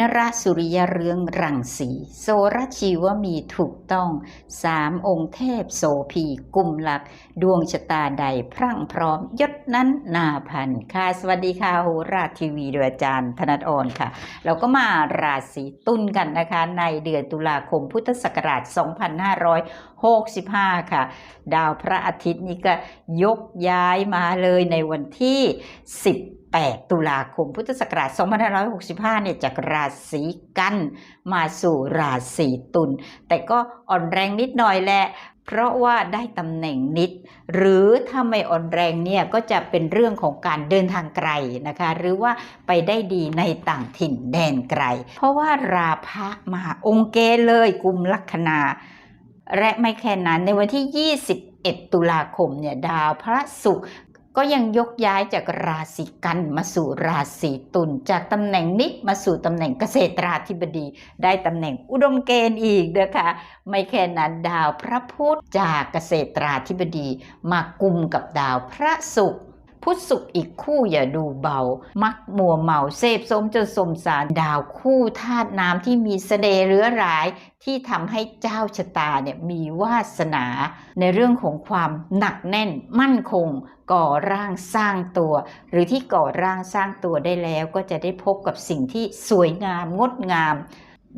นราสุริยเรืองรังสีโสรชีวมีถูกต้องสามองค์เทพโสพีกุมหลัก ดวงชะตาใดพรั่งพร้อมยศนั้นนาพันค่ะ สวัสดีค่ะโหราทีวีโดยอาจารย์ธนัทอ่อนค่ะ เราก็มาราศีตุลกันนะคะ ในเดือนตุลาคมพุทธศักราช 2565 ค่ะ ดาวพระอาทิตย์นี่ก็ยกย้ายมาเลยในวันที่ 8 ตุลาคมพุทธศักราช 2565 เนี่ยจากราศีกันมาสู่ราศีตุล แต่ก็อ่อนแรงนิดหน่อยแหละเพราะว่าได้ตำแหน่งนิด หรือถ้าไม่อ่อนแรงเนี่ยก็จะเป็นเรื่องของการเดินทางไกลนะคะ หรือว่าไปได้ดีในต่างถิ่นแดนไกล เพราะว่าราพะมาองค์เกเลยกุมลัคนา และไม่แค่นั้นในวันที่ 21 ตุลาคมเนี่ยดาวพระศุกร์ ก็ยังยกย้ายจากราศีกันมาสู่ราศีตุลจากตำแหน่งนิดมาสู่ตำแหน่งเกษตราธิบดี ได้ตำแหน่งอุดมเกณฑ์อีกนะคะไม่แค่นั้นดาวพระพุธจากเกษตราธิบดี มากุมกับดาวพระศุกร์ พุทธศุกร์อีกคู่อย่าดูเบา มักมัวเมาเสพสมจนสมสารดาวคู่ธาตุน้ำที่มีเสน่ห์เรื้อร้ายที่ทำให้เจ้าชะตาเนี่ยมีวาสนา ในเรื่องของความหนักแน่นมั่นคง ก่อร่างสร้างตัว หรือที่ก่อร่างสร้างตัวได้แล้วก็จะได้พบกับสิ่งที่สวยงามงดงาม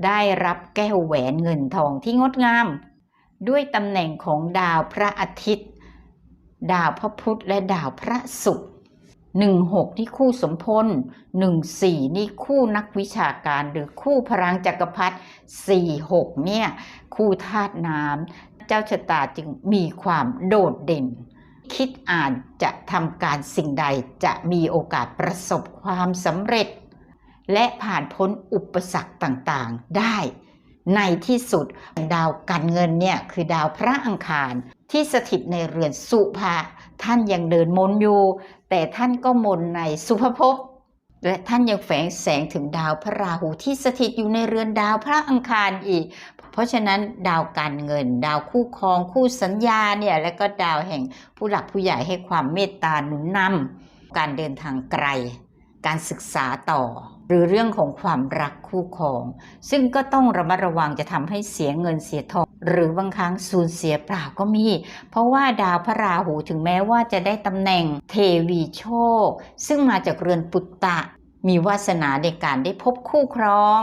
ได้รับแก้วแหวนเงินทองที่งดงาม ด้วยตำแหน่งของดาวพระอาทิตย์ ดาวพระพุธและดาวพระศุกร์หนึ่งหกนี่คู่สมพลหนึ่งสี่นี่คู่นักวิชาการหรือคู่พลังจักรพรรดิสี่หกเนี่ยคู่ธาตุน้ำเจ้าชะตาจึงมีความโดดเด่น คิดอ่านจะทำการสิ่งใดจะมีโอกาสประสบความสำเร็จ และผ่านพ้นอุปสรรคต่างๆได้ ในที่สุดดาวการเงินเนี่ยคือดาวพระอังคาร ที่สถิตในเรือนสุภาท่านยังเดินมนอยู่ แต่ท่านก็มนในสุภภพและท่านยังแฝงแสงถึงดาวพระราหูที่สถิตอยู่ในเรือนดาวพระอังคารอีก เพราะฉะนั้นดาวการเงิน ดาวคู่ครองคู่สัญญาเนี่ยและก็ดาวแห่งผู้หลักผู้ใหญ่ให้ความเมตตาหนุนนำการเดินทางไกล การศึกษาต่อ หรือเรื่องของความรักคู่ครอง ซึ่งก็ต้องระมัดระวังจะทำให้เสียเงินเสียทอง หรือบางครั้งสูญเสียเปล่าก็มี เพราะว่าดาวพระราหูถึงแม้ว่าจะได้ตำแหน่งเทวีโชค ซึ่งมาจากเรือนปุตตะ มีวาสนาในการได้พบคู่ครอง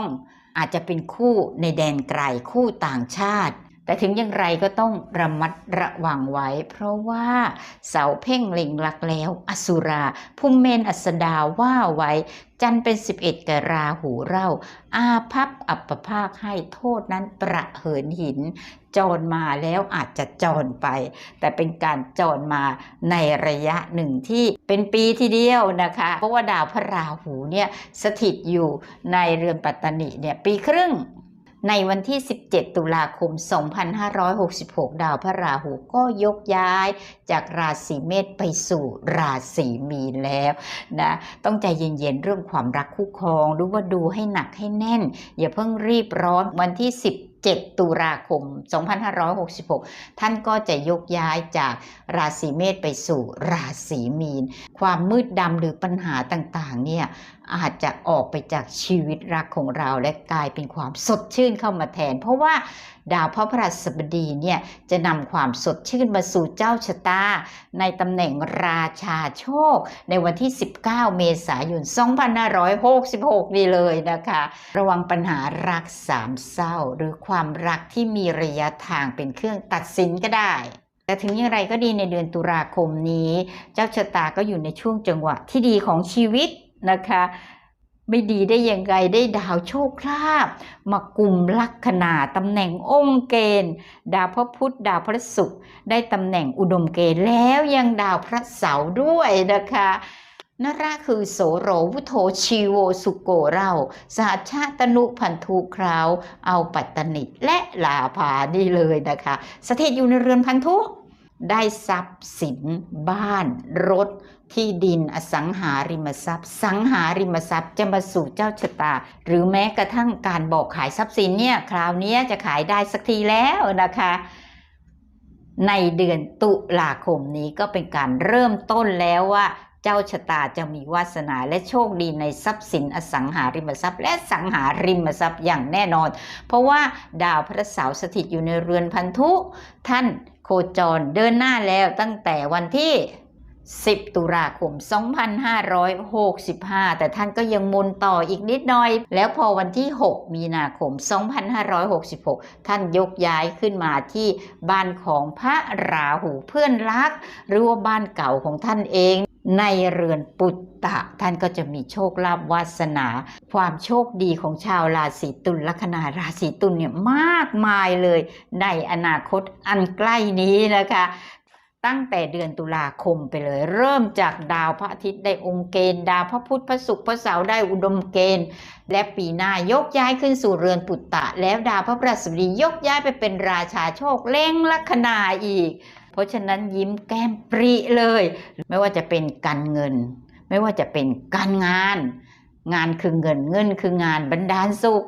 อาจจะเป็นคู่ในแดนไกลคู่ต่างชาติ แต่ถึงอย่างไรก็ต้องระมัดระวังไว้ เพราะว่าเสาเพ่งเล็งหลักแล้ว อสุราภูมิเมนอัสดาว่าไว้ จันเป็น 11กราหูเร่า อาพับอัปภาคให้โทษนั้นประเหินหิน จรมาแล้วอาจจะจรไป แต่เป็นการจรมาในระยะหนึ่งที่เป็นปีทีเดียวนะคะ เพราะว่าดาวพระราหูเนี่ยสถิตอยู่ในเรือนปัตตนิเนี่ยปีครึ่ง ในวันที่ 17 ตุลาคม 2566 ดาวพระราหูก็ยกย้ายจากราศีเมษไปสู่ราศีมีนแล้วนะ ต้องใจเย็นๆ เรื่องความรักคู่ครองรู้ว่าดูให้หนักให้แน่น อย่าเพิ่งรีบร้อนวันที่ 10 7 ตุลาคม 2566 ท่านก็จะยกย้ายจากราศีเมษไปสู่ราศีมีน ความมืดดำหรือปัญหาต่างๆเนี่ยอาจจะออกไปจากชีวิตรักของเราและกลายเป็นความสดชื่นเข้ามาแทน เพราะว่า ดาวพระพฤหัสบดีเนี่ยจะนำความสดชื่นมาสู่เจ้าชะตา ในตำแหน่งราชาโชค ในวันที่ 19 เมษายน 2566 นี่เลยนะคะ ระวังปัญหารักสามเศร้า หรือความรักที่มีระยะทางเป็นเครื่องตัดสินก็ได้แต่ถึงอย่างไรก็ดีในเดือนตุลาคมนี้ เจ้าชะตาก็อยู่ในช่วงจังหวะที่ดีของชีวิตนะคะ ไม่ดีได้ยังไงได้ดาวโชคลาภมากลุ่มลัคนาตำแหน่งองค์เกณฑ์ ดาวพระพุธดาวพระศุกร์ได้ตำแหน่งอุดมเกณฑ์แล้วยังดาวพระเสาร์ด้วยนะคะนราคือโสโรวุโธชีโวสุโกเราสหัชาตนุพันธุคราว เอาปัตตนิและลาภานี่เลยนะคะ สถิตอยู่ในเรือนพันธุ ได้ทรัพย์สินบ้าน รถ ที่ดินอสังหาริมทรัพย์ สังหาริมทรัพย์จะมาสู่เจ้าชะตา หรือแม้กระทั่งการบอกขายทรัพย์สินเนี่ยคราวนี้จะขายได้สักทีแล้วนะคะ ในเดือนตุลาคมนี้ก็เป็นการเริ่มต้นแล้วว่า เจ้าชะตาจะมีวาสนาและโชคดีในทรัพย์สินอสังหาริมทรัพย์ และสังหาริมทรัพย์อย่างแน่นอน เพราะว่าดาวพระเสาร์สถิตอยู่ในเรือนพันธุ ท่านโคจรเดินหน้าแล้วตั้งแต่วันที่10 ตุลาคม 2565 แต่ท่านก็ยังมุนต่ออีกนิดหน่อย แล้วพอวันที่ 6 มีนาคม 2566 ท่านยกย้ายขึ้นมาที่บ้านของพระราหูเพื่อนรัก หรือว่าบ้านเก่าของท่านเอง ในเรือนปุตตะ ท่านก็จะมีโชคลาภวาสนา ความโชคดีของชาวราศีตุลลัคนาราศีตุลเนี่ยมากมายเลยในอนาคตอันใกล้นี้นะคะ ตั้งแต่เดือนตุลาคมไปเลย เริ่มจากดาวพระอาทิตย์ได้องค์เกณฑ์ ดาวพระพุธพระศุกร์พระเสาร์ได้อุดมเกณฑ์ และปีหน้ายกย้ายขึ้นสู่เรือนปุตตะ แล้วดาวพระพฤหัสบดียกย้ายไปเป็นราชาโชคเล่งลัคนาอีก เพราะฉะนั้นยิ้มแก้มปริเลย ไม่ว่าจะเป็นการเงิน ไม่ว่าจะเป็นการงาน งานคือเงินเงินคืองานบรรดาลสุข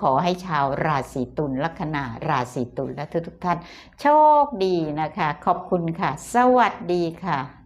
ขอให้ชาวราศีตุลลัคนาราศีตุลและทุกๆท่าน โชคดีนะคะ ขอบคุณค่ะ สวัสดีค่ะ